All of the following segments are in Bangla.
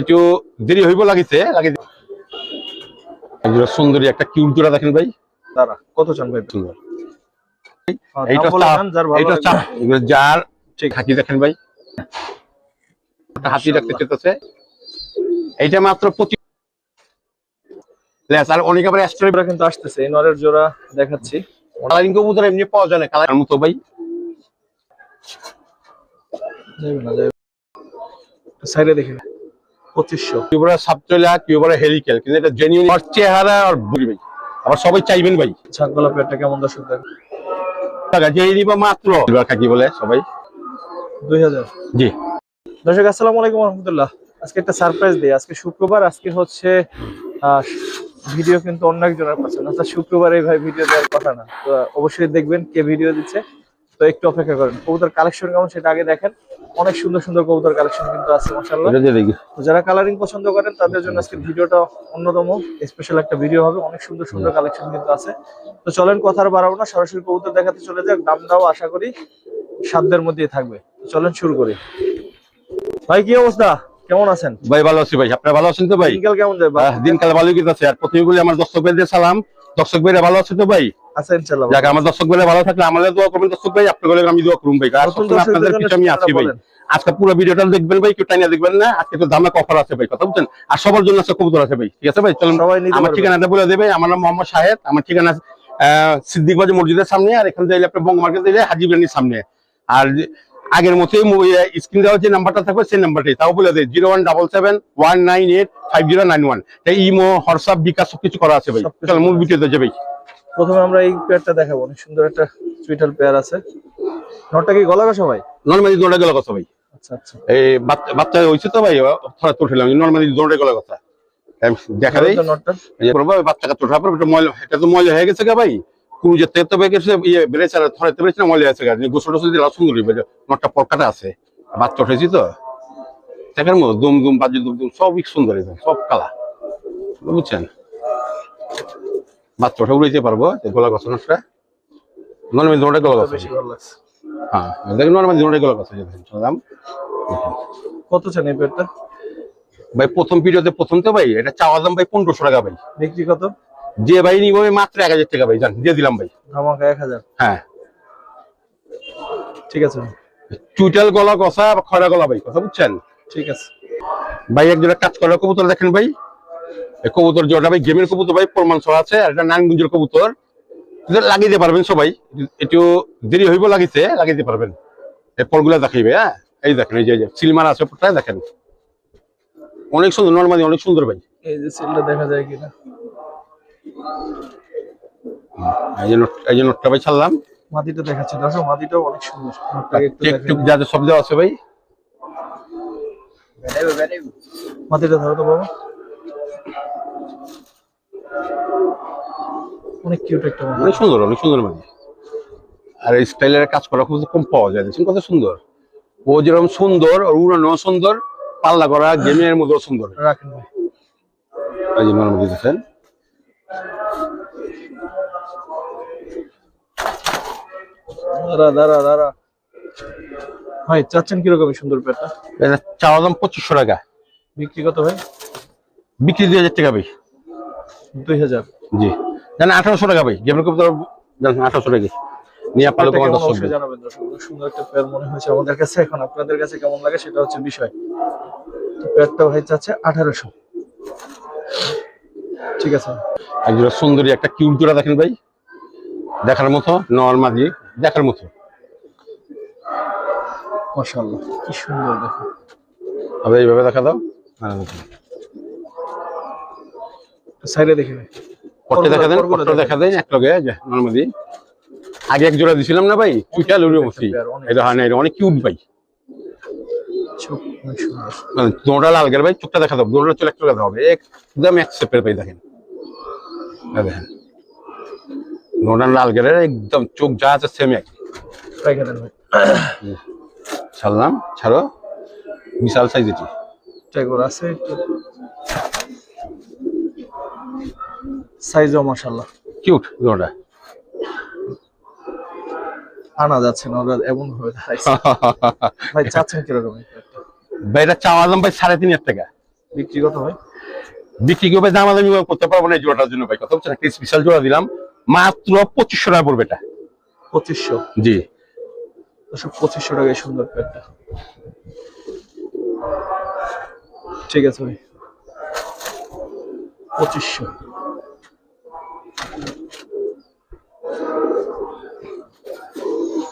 একটু দেরি হইব লাগিছে সুন্দরী একটা কিউট জোড়া দেখেন ভাই। দাঁড়া কত চান ভাই? সুন্দর। হ্যাঁ, যার হাতি দেখেন ভাই। হাতি রাখতে চেতেছে। এইটা মাত্র পঁচিশ লেস আর অনেক আবার অ্যাস্ট্রো কিন্তু আসতেছে এই নরের জোড়া দেখাচ্ছি। কালারিং কবুতর এমনি পাওয়া যায় না কালার মতো ভাই। সাইডে দেখে। পঁচিশশো। কিউবরা সাবচলা কিউবরা হেলিকেল কিন্তু এটা জেনুইন আর চেহারা আর বুড়ি আবার সবাই চাইবেন ভাই। ছাগলা পেটটা কেমন দর্শক টাকা যে নিবা মাত্র। সিলভার খাকি বলে সবাই। দুই হাজার। জি। দর্শক আসসালামু আলাইকুম রহমতুল্লাহ আজকে একটা সারপ্রাইজ দিই। আজকে শুক্রবার আজকে হচ্ছে ভিডিও কিন্তু অন্য একজনের পাচ্ছেন অর্থাৎ শুক্রবার এই ভাই ভিডিও দেওয়ার কথা না। তো অবশ্যই দেখবেন কে ভিডিও দিচ্ছে। তো একটু অপেক্ষা করেন। কবুতর কালেকশন কেমন সেটা আগে দেখেন। অনেক সুন্দর সুন্দর কবুতর কালেকশন কিন্তু আছে মাশাআল্লাহ। তো যারা কালারিং পছন্দ করেন তাদের জন্য আজকে ভিডিওটা অন্যতম। স্পেশাল একটা ভিডিও হবে অনেক সুন্দর সুন্দর কালেকশন কিন্তু আছে। তো চলেন কথা আর বাড়াবো না সরাসরি কবুতর দেখাতে চলে যাক দামটাও আশা করি সাধ্যের মধ্যেই থাকবে। চলেন শুরু করি। ভাই কি অবস্থা? কেমন আছেন? ভাই ভালো আছি ভাই আপনারা ভালো আছেন তো ভাই? দিনকাল কেমন যায়? দিনকাল ভালোই গেছে আর প্রথমে বলি আমার দর্শক ভাইদের সালাম। দর্শক ভাইরা ভালো আছে তো ভাই? আছে ইনশাআল্লাহ যাক আমার দর্শক ভাইরা ভালো থাকলে আমাদের দোয়া করবেন। দর্শক ভাই আপনাদের আমি দোয়া করুন ভাই। আর নতুন সবসময় দর্শকদের আপনাদের জন্য আমি আছি ভাই। আজকে পুরো ভিডিওটা দেখবেন ভাই কেউ টাইনা দেখবেন না। আজকে তো ধামাকা অফার আছে ভাই কথা বুঝছেন? আর সবার জন্য আছে কবুতর আছে ভাই ঠিক আছে ভাই? চলুন আমার ঠিকানাটা বলে দেবে। আমার নাম মোহাম্মদ শাহেদ আমার ঠিকানা আহ, মসজিদের সামনে আর এখানে যাইলে আপনি বঙ্গ মার্কেট যাইলে হাজি বিরিয়ানির সামনে। আর আগের মতোই স্ক্রিন দেওয়ার যে নাম্বারটা থাকবে সেই নাম্বারটাই তাও বলে দেয় zero one double seven one nine eight five zero nine one. Imo WhatsApp bKash সবকিছু করা আছে ভাই। চল মূল ভিডিওতে প্রথমে আমরা এই পেয়ারটা দেখাবো। অনেক সুন্দর একটা সুইটাল পেয়ার আছে। নটটা কি গলা কষা ভাই? নর্মালি দৌড়ে গেল কথা ভাই। আচ্ছা আচ্ছা। এই বাচ্চা বাচ্চা হয়েছে তো ভাই থোড়া তো উঠলাম নর্মালি দৌড়ে গেল কথা দেখা দেয় নটটা এই করব বাচ্চাকে তো উঠার পর এটা ময়লা এটা তো ময়লা হয়ে গেছে গা ভাই। কুরুজের থেকে তো বেঁকেছে ইয়ে বেড়েছে আর থরাইতে পেরেছে না ময়লা হয়েছে গা। গোসল টোসল দিলে সুন্দর হইবে নটটা পরকাটা আছে। বাচ্চা উঠেছি তো। দেখার মতো দুম দুম বাজু দুম দুম সবই সুন্দর সব কালা বুঝছেন? ওঠা উড়াইতে পারব গোলা গছ নর্মালি গেল হ্যাঁ দেখেন নর্মালি দৌড়ে গেল কথা দাম কত চান এই ভাই প্রথম ভিডিওতে প্রথম তো ভাই এটা চাওয়া দাম ভাই পনেরোশো টাকা ভাই। বিক্রি কত? যে ভাই নিব মাত্র এক হাজার টাকা ভাই জান দিয়ে দিলাম ভাই। এক হাজার। হ্যাঁ। ঠিক আছে। গলা কষা খরা গলা ভাই কথা বুঝছেন? ঠিক আছে। ভাই এক জোড়া কাজ করা কবুতর দেখেন ভাই। কবুতর জোড়া ভাই গেমের কবুতর ভাই প্রমাণ সহ আছে আর এটা নারায়ণগঞ্জের কবুতর। লাগিয়ে পারবেন সবাই। একটু দেরি হইব লাগিতে লাগিয়ে পারবেন। পরগুলা দেখাইবে হ্যাঁ? এই দেখেন এই যে সিলমার আছে পরটা দেখেন। অনেক সুন্দর নর্মালি অনেক সুন্দর ভাই। এই যে সিলটা দেখা যায় কিনা। এই যে নোট এই যে নোটটা ভাই ছাড়লাম। মাটিটা দেখাচ্ছে দর্শক মাটিটাও অনেক সুন্দর। নোটটাকে একটু টেক দেখেন। সব দেওয়া আছে ভাই। মাটিটা ধরো তো বাবা। অনেক কিউট একটা অনেক সুন্দর অনেক সুন্দর মানে আর এই স্টাইলের কাজ করা খুব কম পাওয়া যায়। দেখছেন কত সুন্দর? ও যেরকম সুন্দর আর উড়ানো সুন্দর পাল্লা করা গেমের মধ্যে সুন্দর। রাখেন ভাই। এই যে নর্মাল দাঁড়া দাঁড়া দাঁড়া। ভাই চাচ্ছেন কীরকম সুন্দর পেয়ারটা? এটা চাওয়া দাম পঁচিশশো টাকা। বিক্রি কত ভাই? বিক্রি দুই হাজার টাকা ভাই। দুই হাজার। জি। জানেন আঠারোশো টাকা ভাই। গেমের কবুতর জানেন আঠারোশো টাকা। নিয়ে পালো তোমার দর্শক জানাবেন। দর্শক সুন্দর একটা পেয়ার মনে হয়েছে আমাদের কাছে। এখন আপনাদের কাছে কেমন লাগে সেটা হচ্ছে বিষয়। পেয়ারটা ভাই চাচ্ছে আঠারোশো। ঠিক আছে। একজোড়া সুন্দরী একটা কিউট জোড়া দেখেন ভাই। দেখার মতো নর্মালি দেখার মতো। মাশাআল্লাহ কি সুন্দর দেখো। তবে এইভাবে দেখা দাও। সাইডে দেখে পট্টে দেখা দেন পট্টে দেখা দেখা দেন এক লগে নর্মালি আগে এক জোড়া দিছিলাম না ভাই? চুইটা লুড়ে মসি এটা হয় এটা অনেক কিউট ভাই। মানে দোড়া লাল গেল ভাই চোখটা দেখা দাও দোড়া চলে একটু দেখা হবে একদম অ্যাকসেপ্টেড ভাই দেখেন। দেখেন। দোড়া লাল গেলে একদম চোখ যা আছে সেম এক। ছাড়লাম ছাড়ো। বিশাল সাইজ এটি। আছে একটু সাইজও মাশাআল্লাহ। কিউট দোড়া আনা যাচ্ছে না ওরা এমন ভাবে ভাই চাচ্ছেন কীরকম? ভাই এটা চাওয়া দাম ভাই সাড়ে তিন টাকা। বিক্রি কত ভাই বিক্রি করবে দামাদামি করতে পারব না জোড়াটার জন্য ভাই। কথা বলছেন একটা স্পেশাল জোড়া দিলাম। মাত্র পঁচিশশো টাকা পড়বে এটা। পঁচিশশো? জি। পঁচিশশো টাকায় সুন্দর প্যাডটা ঠিক আছে ভাই। পঁচিশশো।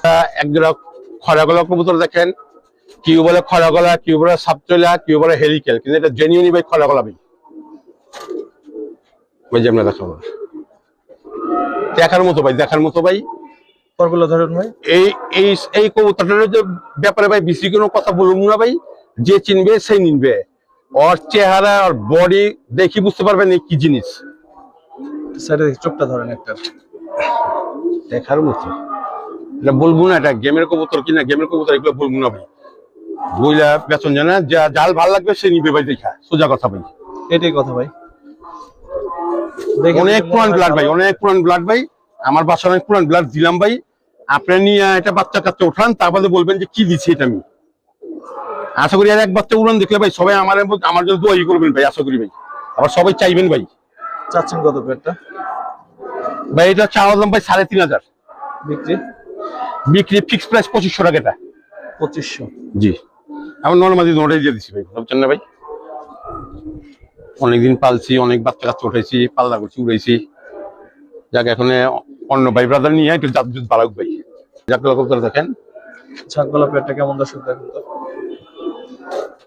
আহ, এক জোড়া খরা গলা কবুতর দেখেন। কেউ বলে খরা গলা কেউ বলে সাপচলা কেউ বলে হেলিকেল কিন্তু এটা জেনুইনি ভাই খরা গলা ভাই। ওই যে আমরা দেখাবো। দেখার মতো ভাই দেখার মতো ভাই। পরগুলো ধরুন ভাই। এই এই এই কবুতরটার যে ব্যাপারে ভাই বেশি কোনো কথা বলুন না ভাই। যে চিনবে সেই নিনবে। ওর চেহারা ওর বডি দেখি বুঝতে পারবেন এই কি জিনিস। চোখটা ধরেন একটা। দেখার মতো। এটা বলব না এটা গেমের কবুতর কিনা গেমের কবুতর এগুলো বলব না ভাই। বইলা বেতন জানা যা জাল ভালো লাগবে সে নিবে ভাই দেখা। সোজা কথা ভাই। এটাই কথা ভাই। অনেক পুরান ব্লাড ভাই অনেক পুরান ব্লাড ভাই। আমার বাসায় অনেক পুরান ব্লাড দিলাম ভাই। আপনি নিয়ে এটা বাচ্চা কাচ্চা উঠান তারপরে বলবেন যে কি দিচ্ছি এটা আমি। আশা করি আর এক বাচ্চা উড়ান দেখলে ভাই সবাই আমার আমার জন্য দোয়াই করবেন ভাই আশা করি ভাই। আবার সবাই চাইবেন ভাই। চাচ্ছেন কত প্যাডটা ভাই এটা চাওয়া দাম ভাই সাড়ে তিন হাজার। বিক্রি? বিক্রি ফিক্স প্রাইস পঁচিশশো টাকা এটা। পঁচিশশো। জি। আমি নর্মালি নোটাই দিয়ে দিচ্ছি ভাই বুঝছেন না ভাই? অনেকদিন পালছি অনেক বাচ্চা কাচ্চা উঠাইছি পাল্লা করছি উড়াইছি। যাক এখন অন্য ভাই ব্রাদার নিয়ে একটু জাত জুত বাড়াক ভাই। যাক কবুতর দেখেন। ছাগলা প্যাডটা কেমন দর্শক দেখেন তো?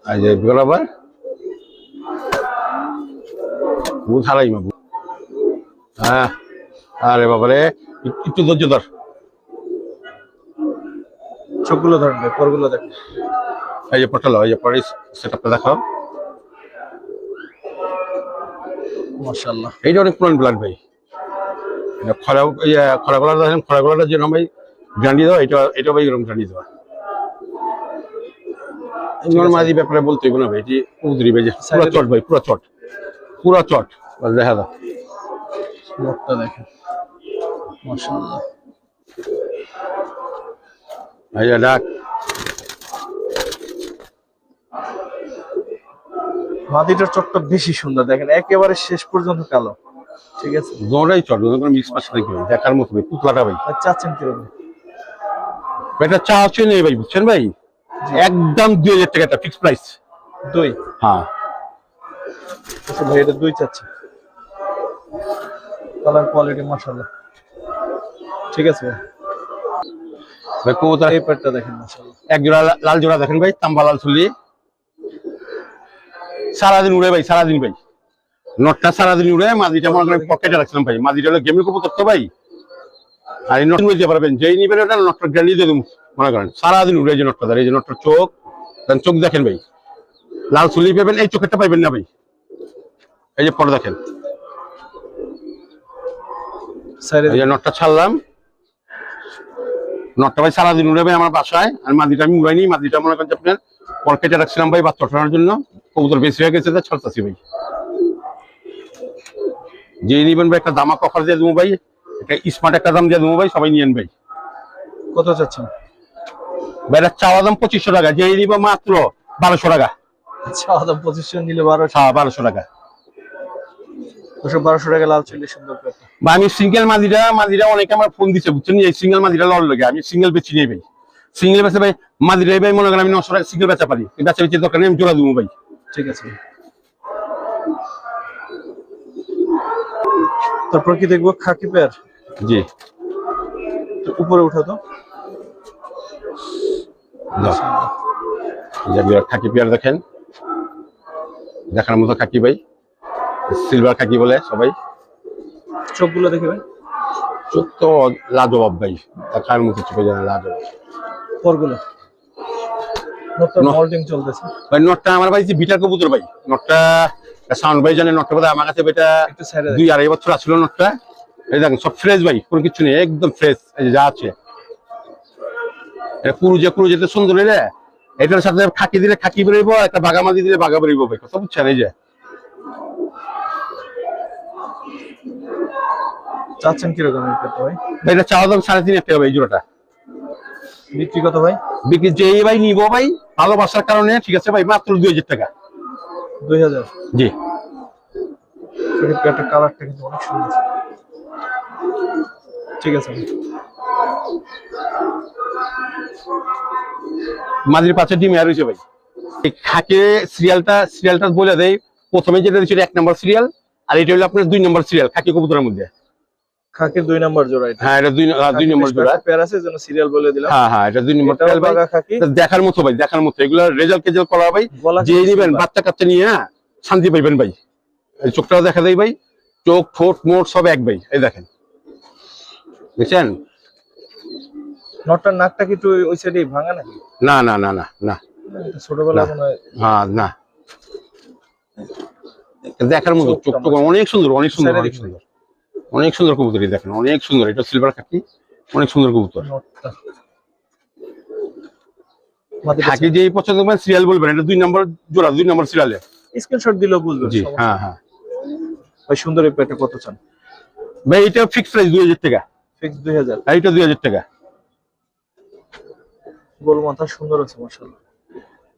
আর যে বরাবর ভূত হারাই মা ভূত। হ্যাঁ। আরে বাবারে একটু- একটু ধৈর্য ধর। চোখগুলো ভাই পরগুলো দেখেন এই যে পটালো এই যে পরে সেট আপটা দেখাও মাশাআল্লাহ। এইটা অনেক পুরান ব্লাড ভাই। খরা ইয়ে, দেখেন যেরকম ভাই গ্রান্ডি দেওয়া এটা এটা ভাই এরকম গ্রান্ডি দেওয়া। নর্মালি ব্যাপারে বলতে না ভাই এটি উদরি ভাই পুরা চট ভাই পুরা চট। পুরা চট। দেখা দাও মুখটা দেখেন। মাশাআল্লাহ। এই যে ডাক। মাদিটার চটটা বেশি সুন্দর দেখেন একেবারে শেষ পর্যন্ত কালো। ঠিক আছে? দৌড়াই চট কোনো মিক্স দেখি ভাই দেখার মতো ভাই পুতলাটা ভাই। চাচ্ছেন কীরকম? এটা চা আছে নেই ভাই বুঝছেন ভাই? একদম দুই হাজার টাকা ফিক্স প্রাইস দুই? হ্যাঁ। আচ্ছা ভাই এটা দুই চাচ্ছে কালার কোয়ালিটি মাশাআল্লাহ। ঠিক আছে ভাই। কবুতর এই প্যাডটা দেখেন মাশাআল্লাহ। এক জোড়া লাল জোড়া দেখেন ভাই তাম্বা লাল চুলি। সারাদিন উড়ে ভাই সারাদিন ভাই। নটটা সারাদিন উড়ে মাদিটা মনে করেন পকেটে রাখছিলাম ভাই। মাদিটা হলো গেমের কবুতর তো ভাই। আর এই নট বুঝতে পারবেন যেই নিবেন ওটা নটটা গ্যালি দিয়ে দেবো মনে করেন। সারাদিন উড়ে এই যে নটটা ধরে এই যে নটটার চোখ দেন চোখ দেখেন ভাই। লাল চুলি পাবেন এই চোখেরটা পাইবেন না ভাই। এই যে পরে দেখেন। এই যে নটটা ছাড়লাম। নটটা ভাই সারাদিন উড়ে ভাই আমার বাসায়। আর মাদিটা আমি উড়াইনি মাদিটা মনে করেন আপনার পকেটে রাখছিলাম ভাই বাচ্চা ওঠানোর জন্য। কবুতর বেশি হয়ে গেছে ছাড়তাছি ভাই। যে নিবেন ভাই একটা দামা অফার দিয়ে দেবো ভাই। একটা স্মার্ট একটা দাম দিয়ে দেবো ভাই সবাই নিয়েন ভাই। কত চাচ্ছেন? ভাই এটা চাওয়া দাম পঁচিশশো টাকা। যে নিবে মাত্র বারোশো টাকা। আচ্ছা আদা পঁচিশশো নিলে বারোশো। বারোশো টাকা। দুশো বারোশো টাকা লাল চল্লিশ সুন্দর বা আমি সিঙ্গেল মাদিরা মাদিরা অনেকে আমার ফোন দিচ্ছে বুঝছেন এই সিঙ্গেল মাদিরা লড় লাগে। আমি সিঙ্গেল ভাই। সিঙ্গেল বেচে ভাই মাদিরা ভাই মনে করেন আমি নশো টাকা সিঙ্গেল বেচা পারি। বেচা বেচি দরকার নেই আমি জোড়া দেবো ভাই। ঠিক আছে। ভাই। তারপর কি দেখব? খাকি প্যার। জি। উপরে উঠো তো। খাকি পেয়ার দেখেন। দেখার মতো খাকি ভাই। সিলভার খাকি বলে সবাই। চোখগুলো দেখে ভাই। চোখ তো লাজবাব ভাই। দেখার মতো চোখে জানা লাজবাব? পরগুলো। ভাই নটটা আমার ভাই বিটার কবুতর ভাই। নটটা সাউন্ড ভাই জানে নটটা বোধহয় আমার কাছে বেটা একটু সাইডে দুই আড়াই বছর আসলো নটটা এই দেখেন সব ফ্রেশ ভাই কোনো কিছু নেই একদম ফ্রেশ এই যে আছে। এটা কুরুজে কুরুজেতে সুন্দর এটার সাথে খাকি দিলে খাকি বেরোবো একটা বাগামাদি দিলে বাগা বেরোবো ভাই কথা বুঝছেন এই যে। চাচ্ছেন কীরকম ভাই? ভাই এটা চাওয়া দাম সাড়ে তিন টাকা ভাই এই জোড়াটা। বিক্রি কত ভাই? বিক্রি যেই ভাই নিবো ভাই ভালোবাসার কারণে ঠিক আছে ভাই মাত্র দুই হাজার টাকা। দুই হাজার? জি। পেয়ারটার কালারটা কিন্তু অনেক সুন্দর। ঠিক আছে ভাই। মাঝির পাশে ডিম আর হয়েছে ভাই। এই খাকে সিরিয়ালটা সিরিয়ালটা বলে দেয় প্রথমে যেটা দিচ্ছে এক নম্বর সিরিয়াল আর এটা হলো আপনার দুই নম্বর সিরিয়াল খাকি কবুতরের মধ্যে। খাকির দুই নাম্বার জোড়া এটা। হ্যাঁ এটা দুই দুই নম্বর জোড়া। পেয়ার আছে যেন সিরিয়াল বলে দিলাম। হ্যাঁ হ্যাঁ এটা দুই নম্বর এটাও ভাই। খাকি। দেখার মতো ভাই দেখার মতো। এগুলো রেজাল্ট কেজাল করা ভাই গলা যে কিন্তু নিবেন বাচ্চা কাচ্চা নিয়ে হ্যাঁ, শান্তি পাইবেন ভাই। এই চোখটাও দেখা দেয় ভাই। চোখ ঠোঁট মোট সব এক ভাই। এই দেখেন। দেখছেন? নটটার নাকটা কি একটু ওই সাইডে ভাঙা নাকি? না না না না না। না। মনে হয়। হ্যাঁ না। দেখার মতো চোখটা চোখটা অনেক সুন্দর অনেক সুন্দর অনেক সুন্দর। অনেক সুন্দর কবুতর দেখেন অনেক সুন্দর। এটা সিলভার খাকি অনেক সুন্দর কবুতর। খাকি যে পছন্দ করবেন সিরিয়াল বলবেন। এটা দুই নম্বর জোড়া দুই নম্বর সিরিয়ালে স্ক্রিনশট দিলেও বুঝবেন জি হ্যাঁ হ্যাঁ। ভাই সুন্দর এই কত চান? ভাই এটা ফিক্স প্রাইস দুই হাজার টাকা। ফিক্স দুই হাজার। আর এটা দুই হাজার টাকা। গোল মাথা সুন্দর আছে মাশাআল্লাহ।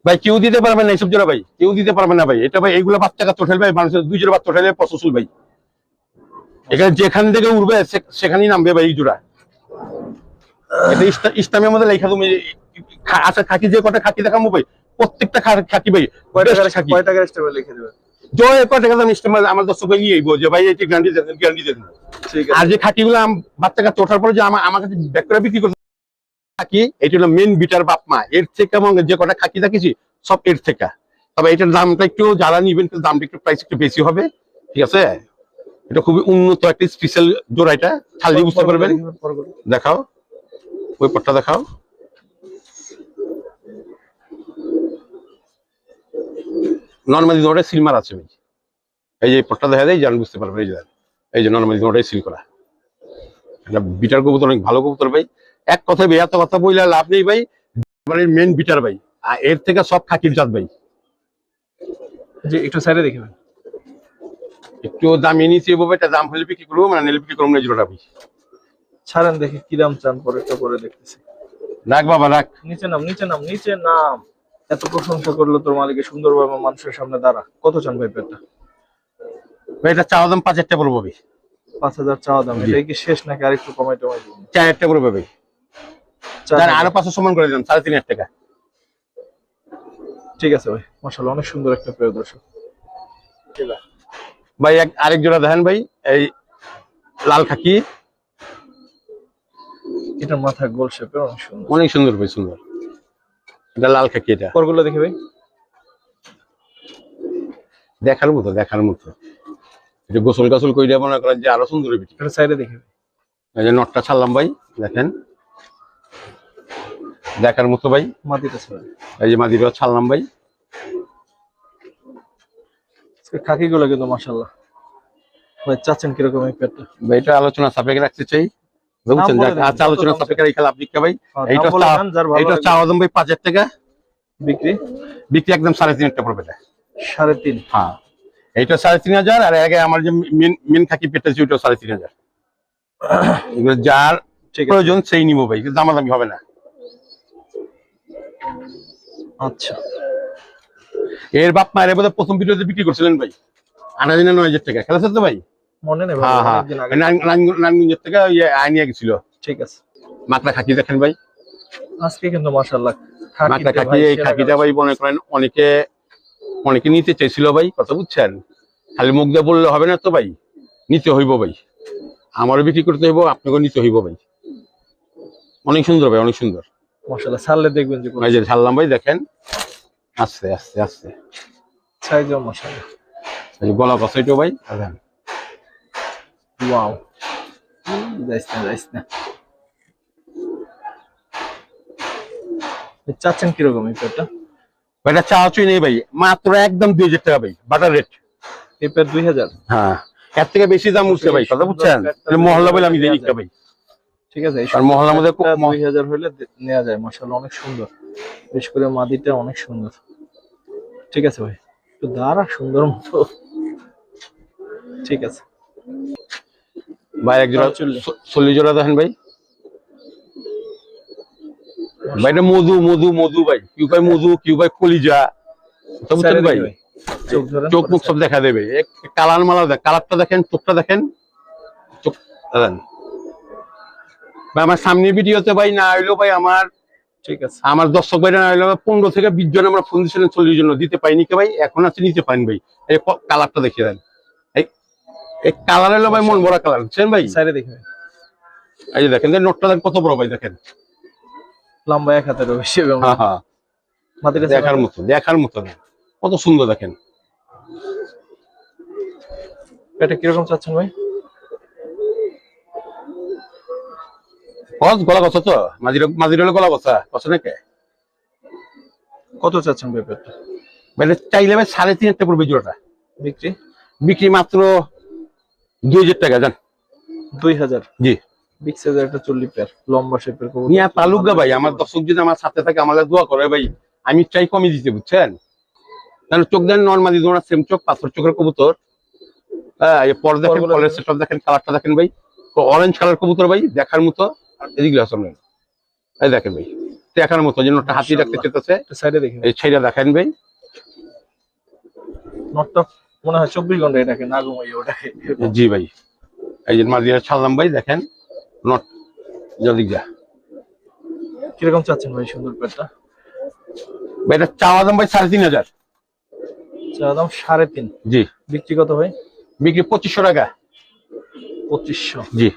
ভাই কেউ দিতে পারবে না এইসব জোড়া ভাই। কেউ দিতে পারবে না ভাই। এটা ভাই এইগুলো বাচ্চা কাচ্চা উঠাল ভাই মানুষের দুই জোড়া বাচ্চা উঠালে ভাই এখানে যেখান থেকে উঠবে সেখানেই নামবে এই জোড়া এটা ইসলামের মধ্যে লেখা তুমি আচ্ছা খাকি যে কটা খাকি দেখাবো ভাই? প্রত্যেকটা খাকি ভাই খাকি। লিখে জয় টাকা দাম আমার নিয়ে যে ভাই এটি গ্যারান্টি দেন গ্যারান্টি দেন। আর যে খাকিগুলো আম- বাচ্চা ওঠার পরে যে আমার আমার কাছে ব্যাক করে বিক্রি করতে খাকি এটা হলো মেন বিটার বাপ মা। এর থেকে এবং যে কটা খাকি দেখেছি সব এর থেকে। তবে এটার দামটা একটু যারা নিবেন দামটা একটু প্রাইস একটু বেশি হবে। ঠিক আছে? এটা খুবই উন্নত একটা স্পেশাল জোড়া এটা। দিয়ে বুঝতে পারবেন। দেখাও। ওই পটটা দেখাও। নর্মালি জোড়াটা সিলমার আছে ভাই। এই যে পটটা দেখা যায় জান বুঝতে পারবেন এই যে। এই যে নর্মালি জোড়াটাই সিল করা। এটা বিটার কবুতর অনেক ভালো কবুতর ভাই। এক কথায় ভাই এত কথা বইলে লাভ নেই ভাই। মানে মেন বিটার ভাই। আর এর থেকে সব খাকির জাত ভাই। জি একটু সাইডে দেখবেন একটু দাম নিচে এভাবে এটা দাম হলে বিক্রি করব মানে নিলে বিক্রি করব না এই জোড়াটা ছাড়েন দেখি কি দাম চান পরে একটা পরে দেখতেছি। রাখ বাবা রাখ। নিচে নাম নিচে নাম নিচে নাম। এত প্রশংসা করল তোর মালিকে সুন্দরভাবে মানুষের সামনে দাঁড়া। কত চান ভাই পেয়ারটা ভাই এটা চাওয়া দাম পাঁচ হাজার পড়ব ভাই। পাঁচ হাজার চাওয়া দাম এটা কি শেষ নাকি আরেকটু কমাই টমাই দিব? চার হাজার টাকা পড়বে ভাই। আরও পাঁচশো সমান করে দিলাম সাড়ে তিন হাজার টাকা। ঠিক আছে ভাই মাশাআল্লাহ অনেক সুন্দর একটা প্রিয় দর্শক। ভাই এক আরেক জোড়া দেখেন ভাই এই লাল খাকি। এটা মাথা গোল শেপের অনেক সুন্দর। অনেক সুন্দর ভাই সুন্দর। এটা লাল খাকি এটা। পরগুলো দেখি ভাই। দেখার মতো দেখার মতো। এটা গোসল গাসল করে মনে করেন যে আরও সুন্দর হবে এটা সাইডে দেখি এই যে নটটা ছাড়লাম ভাই দেখেন। দেখার মতো ভাই। মাটিটা ছাড়া। এই যে মাদিরা ছাড়লাম ভাই। খাকি গুলো কিন্তু মাশাআল্লাহ। ভাই চাচ্ছেন কীরকম এই ভাই এটা আলোচনা সাপেক্ষে রাখতে চাই। বুঝছেন? আচ্ছা আলোচনা সাপেক্ষে লাভ দিকে ভাই? এইটা ভালো এইটা লাগে। চাওয়া ভাই পাঁচ টাকা। বিক্রি? বিক্রি একদম সাড়ে তিন হাজার টাকা পড়বে। সাড়ে তিন। হ্যাঁ। এইটা সাড়ে তিন হাজার আর আগে আমার যে মেন মেন খাকি পেটটা ছিল ওইটা সাড়ে তিন হাজার। এগুলো যার প্রয়োজন সেই নিবো ভাই। দামাদামি হবে না। আচ্ছা। এর বাপ মায়ের বোধহয় প্রথম ভিডিওতে বিক্রি করছিলেন ভাই। আনা দিনে নয় হাজার টাকা। খেলা তো ভাই? মনে নেই হ্যাঁ হ্যাঁ। অনেকদিন আগে। নারায়ণ- নারায়ণ- নারায়ণগঞ্জের থেকে গেছিল। ঠিক আছে। মাকড়া খাকি দেখেন ভাই। আজকে কিন্তু মাশাআল্লাহ মাকড়া খাকি এই খাকিটা ভাই মনে করেন অনেকে অনেকে নিতে চাইছিল ভাই কথা বুঝছেন? খালি মুখ দিয়ে বললে হবে না তো ভাই। নিতে হইব ভাই। আমারও বিক্রি করতে হইব আপনাকেও নিতে হইব ভাই। অনেক সুন্দর ভাই অনেক সুন্দর। মাশাআল্লাহ ছাড়লে দেখবেন যে ছাড়লাম ভাই দেখেন। আস্তে আস্তে আস্তে সাইজও যে গলা কষাইটো ভাই। দেখেন ওয়াও। যাইস না যাইস না চাচ্ছেন কীরকম এই ভাই এটা চা নেই ভাই। মাত্র একদম দুই হাজার টাকা ভাই বাটার রেট। এই দুই হাজার? হ্যাঁ এর থেকে বেশি দাম উঠছে ভাই কথা বুঝছেন? মহল্লা বলে আমি দেই ভাই। ঠিক আছে আর মহল্লার মধ্যে দুই হাজার হইলে দে- নেওয়া যায় মাশাআল্লাহ অনেক সুন্দর। বিশেষ করে মাদিটা অনেক সুন্দর। ঠিক আছে ভাই একটু দাঁড়া সুন্দর মতো। ঠিক আছে। ভাই এক জোড়া চল্লিশ। জোড়া দেখেন ভাই। ভাই এটা মধু মধু মধু ভাই। কিউ ভাই মধু কিউ ভাই কলিজা। এ ভাই। চোখ মুখ সব দেখা দেবে। কালার মালা দেখ কালারটা দেখেন চোখটা দেখেন। চোখ দেখেন আমার সামনে ভিডিওতে ভাই না হইল ভাই আমার ঠিক আছে আমার দর্শক ভাই না হইল পনেরো থেকে বিশ জন আমরা ফোন দিয়েছিলেন চল্লিশ জন দিতে পাইনি কে ভাই? এখন আছে নিতে পারেন ভাই। এই কালারটা দেখিয়ে দেন। এই কালার হলো ভাই মন ভরা কালার বুঝছেন ভাই? সাইডে দেখে এই যে দেখেন নোটটা দেখেন কত বড় ভাই দেখেন। লম্বা এক হাতেরও বেশি হ্যাঁ হ্যাঁ দেখার মতো দেখার মতো। কত সুন্দর দেখেন। এটা কীরকম চাচ্ছেন ভাই? কস গলা কথা তো মাঝির মাঝির হলো গলা কথা কথা নাকি কত চাচ্ছেন পেটটা মানে চাইলে ভাই সাড়ে তিন হাজার পড়বে জোড়াটা বিক্রি বিক্রি মাত্র দুই হাজার টাকা জান? দুই হাজার জি। বিগ সাইজের একটা চল্লি পেয়ার লম্বা শেপের ভাই আমার দর্শক যদি আমার সাথে থাকে আমাকে দোয়া করে ভাই। আমি চাই কমে দিতে বুঝছেন কারণ চোখ দেন নর্মালি দোনা সেম চোখ পাথর চোখের কবুতর হ্যাঁ এই পর দেখেন পরের সেটআপ দেখেন কালারটা দেখেন ভাই। অরেঞ্জ কালার কবুতর ভাই দেখার মতো। এদিকে আসেন এই দেখেন ভাই দেখার মতো যেন একটা হাতি রাখতে চেতেছে। সাইডে এই ছেড়া দেখেন ভাই। নটটা মনে হয় চব্বিশ ঘণ্টা এটাকে না ঘুমাই ওটাকে। জি ভাই এই যে মাদিরা ছাড়লাম ভাই দেখেন নট জলদি যা। কীরকম চাচ্ছেন ভাই সুন্দর পেটটা? ভাই এটা চাওয়া দাম ভাই সাড়ে তিন হাজার। চা দাম সাড়ে তিন। জি। বিক্রি কত ভাই? বিক্রি পঁচিশশো টাকা। পঁচিশশো। জি।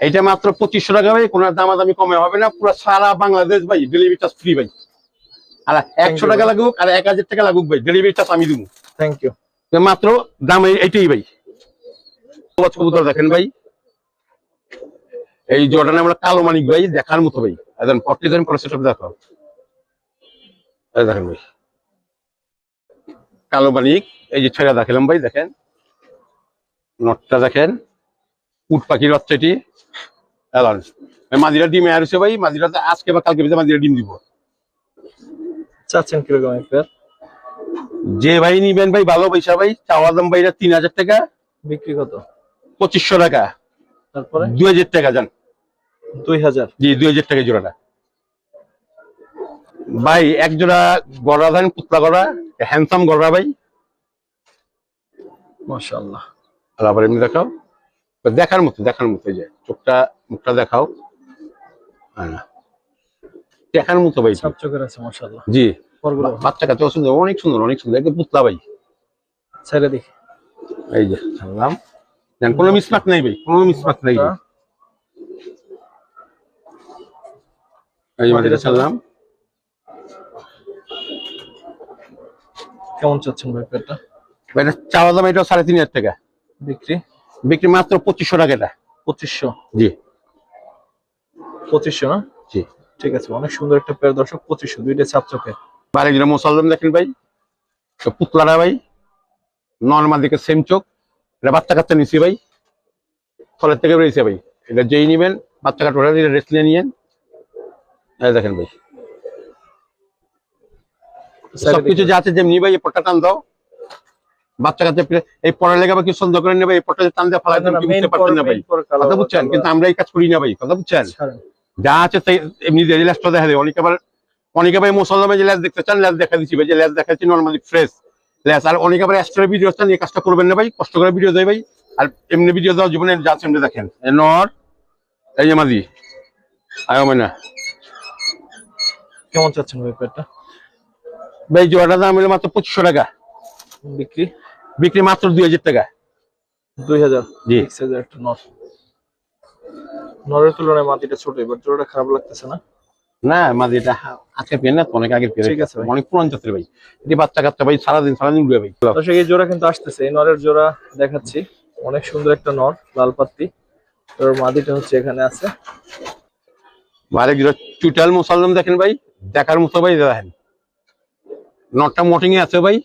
এইটা মাত্র পঁচিশশো টাকা ভাই কোনো দামাদামি কমে হবে না পুরো সারা বাংলাদেশ ভাই ডেলিভারি চার্জ ফ্রি ভাই। আর একশো টাকা লাগুক আর এক হাজার টাকা লাগুক ভাই ডেলিভারি চার্জ আমি দিব। থ্যাংক ইউ মাত্র দাম এইটাই ভাই। কবুতর দেখেন ভাই। এই জর্ডানে আমরা কালো মানিক ভাই দেখার মতো ভাই। একদম পট্টি পরে সেটা দেখো দেখেন ভাই। কালো মানিক এই যে ছেড়া দেখালাম ভাই দেখেন। নটটা দেখেন। উট পাখির বাচ্চাটি এলন। মাদিরা ডিমে আর ভাই মাদিরাতে আজকে বা কালকে মাদিরা ডিম দিব। চাচ্ছেন কীরকম যে ভাই নিবেন ভাই ভালো পয়সা ভাই চাওয়া দাম ভাইরা তিন হাজার টাকা। বিক্রি কত? পঁচিশশো টাকা। তারপরে? দুই হাজার টাকা যান দুই হাজার? জি দুই হাজার টাকা জোড়াটা। ভাই এক জোড়া গড়া ধান পুতলা গড়া হ্যান্ডসাম গড়া ভাই। মাশাআল্লাহ। আর আবার এমনি দেখাও। দেখার মতো দেখার মতো যে চোখটা মুখটা দেখাও। হ্যাঁ। দেখার মতো ভাই। সাত চোখের আছে মাশাআল্লাহ। জি। বাচ্চা কাছে সুন্দর অনেক সুন্দর অনেক সুন্দর একদম পুতলা ভাই। ছেড়ে দেখি এই যে ছাড়লাম। দেন কোনো মিসমাক নাই ভাই কোনো মিসমাক নাই এই মাটিটা ছাড়লাম। কেমন চাচ্ছেন ভাই পেয়ারটা ভাই, চাওয়া দাম এটা সাড়ে তিন হাজার টাকা। বিক্রি? বিক্রি মাত্র পঁচিশশো টাকা এটা। পঁচিশশো? জি। পঁচিশশো না? জি। ঠিক আছে অনেক সুন্দর একটা পেয়ার দর্শক পঁচিশশো দুইটা সাত চোখের বারে যেটা মোসাল্লাম দেখেন ভাই পুতলারা ভাই নর্মাল দিকে সেম চোখ। এটা বাচ্চা কাচ্চা নিছি ভাই ফলের থেকে বেরিয়েছে ভাই। এটা যেই নিবেন বাচ্চা কাচ্চা ওটা রেস্ট নিয়ে নিয়েন। দেখেন ভাই। সবকিছু যা আছে যেমনি ভাই পট্টা টান দাও। বাচ্চা পেলে- এই পড়ালেখা বা কি সন্দেহ করে নেবে এই পট্টা টান দিয়ে ফালাই দেন বুঝতে পারছেন না ভাই। কথা বুঝছেন? কিন্তু আমরা এই কাজ করি না ভাই কথা বুঝছেন? যা আছে তাই এমনি ল্যাসটা দেখা দেয়। অনেকে আবার অনেকে ভাই মুসলমানে যে ল্যাস দেখতে চান ল্যাস দেখা দিচ্ছি ভাই। যে ল্যাস দেখাচ্ছি নর্মালি ফ্রেশ ল্যাস আর অনেকে আবার এক্সট্রা ভিডিও চান এই কাজটা করবেন না ভাই। কষ্ট করে ভিডিও দেয় ভাই। আর এমনি ভিডিও দেওয়া জীবনে যা আছে এমনি দেখেন। নর এই যে মাদি। আয় না কেমন চাচ্ছেন ভাই জোড়াটা দাম হলো মাত্র পঁচিশশো টাকা। বিক্রি? বিক্রি মাত্র দুই হাজার টাকা। দুই হাজার। জি। একটা নর। নরের তুলনায় মাটিটা ছোট এবার জোড়াটা খারাপ লাগতেছে না? না আজকে পেন না অনেক আগে পেন ঠিক আছে অনেক পুরান জাতের ভাই। এটি বাচ্চা কাচ্চা ভাই সারাদিন সারাদিন উড়বে ভাই। দর্শক এই জোড়া কিন্তু আসতেছে এই নরের জোড়া দেখাচ্ছি। অনেক সুন্দর একটা নর লাল পাত্তি মাদিটা হচ্ছে এখানে আছে। আরেক জোড়া চুটাল মুসাল্লাম দেখেন ভাই দেখার মতো ভাই দেখেন। নটটা মোটিং এ আছে ভাই।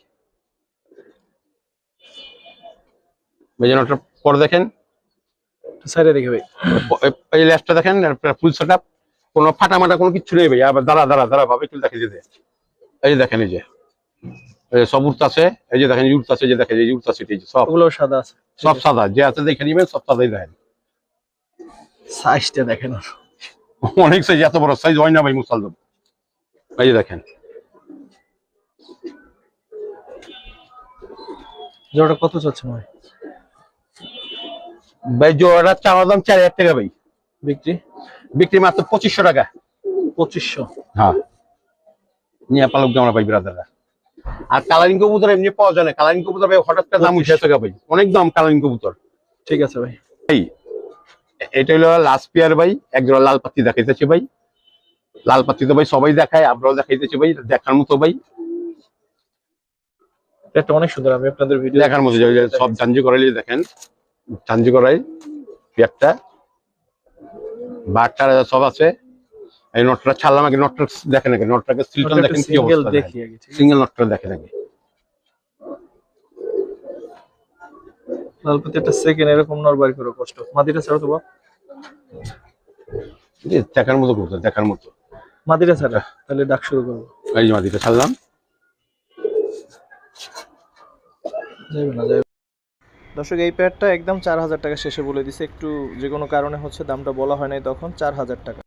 নটটা পর দেখেন। সাইডে দেখে ভাই। এই ল্যাসটা দেখেন ফুল সেট আপ কোনো ফাটামাটা কোনো কিছু নেই ভাই আবার দাঁড়া দাঁড়া দাঁড়া ভাবে একটু দেখে যেতে এই যে দেখেন এই যে। সব উড়ত আছে এই যে দেখেন উড়ত আছে যে দেখেন এই যে উড়ত আছে এই যে সব। ওগুলো সাদা আছে। সব সাদা যে আছে দেখে নিবেন সব সাদাই দেখেন। সাইজটা দেখেন। অনেক সাইজ এত বড় সাইজ হয় না ভাই মুসাল্লাম এই যে দেখেন। জোড়াটা কত চাচ্ছেন ভাই? ভাই জোড়াটা চাওয়া দাম চার হাজার টাকা ভাই। বিক্রি? বিক্রি মাত্র পঁচিশশো টাকা। পঁচিশশো। হ্যাঁ। নিয়ে পালক আমরা পাই ব্রাদাররা আর কালারিং কবুতর এমনি পাওয়া যায় না। কালারিং কবুতর ভাই হঠাৎ করে দাম উঠে টাকা ভাই। অনেক দাম কালারিং কবুতর। ঠিক আছে ভাই। ভাই এটা হলো লাস্ট পেয়ার ভাই। একজোড়া লাল পাত্তি দেখাইতেছি ভাই। লাল পাত্তি তো ভাই সবাই দেখায় আমরাও দেখাইতেছি ভাই। দেখার মতো ভাই। এটা অনেক সুন্দর আমি আপনাদের ভিডিও দেখার মতো সব চাঞ্জি করাইলে দেখেন। চাঞ্জি করাই বারটার সব আছে এই নটটা ছাড়লাম আগে নটটা দেখেন আগে নটটাকে সিলটন দেখেন কি সিঙ্গেল অবস্থা দেখি সিঙ্গেল নটটা দেখেন আগে লালপতি একটা সেকেন্ড এরকম নরবারি করে কষ্ট। মাদিটা ছাড়া তো বাপ। দেখার মতো কবুতর দেখার মতো। মাদিটা ছাড়া তাহলে ডাক শুরু করব। এই যে মাদিটা ছাড়লাম। যাবে না যাবে দর্শক, এই প্যাডটা একদম চার হাজার টাকা শেষে বলে দিছে। একটু যে কোনো কারণে হচ্ছে দামটা বলা হয় নাই তখন চার হাজার টাকা।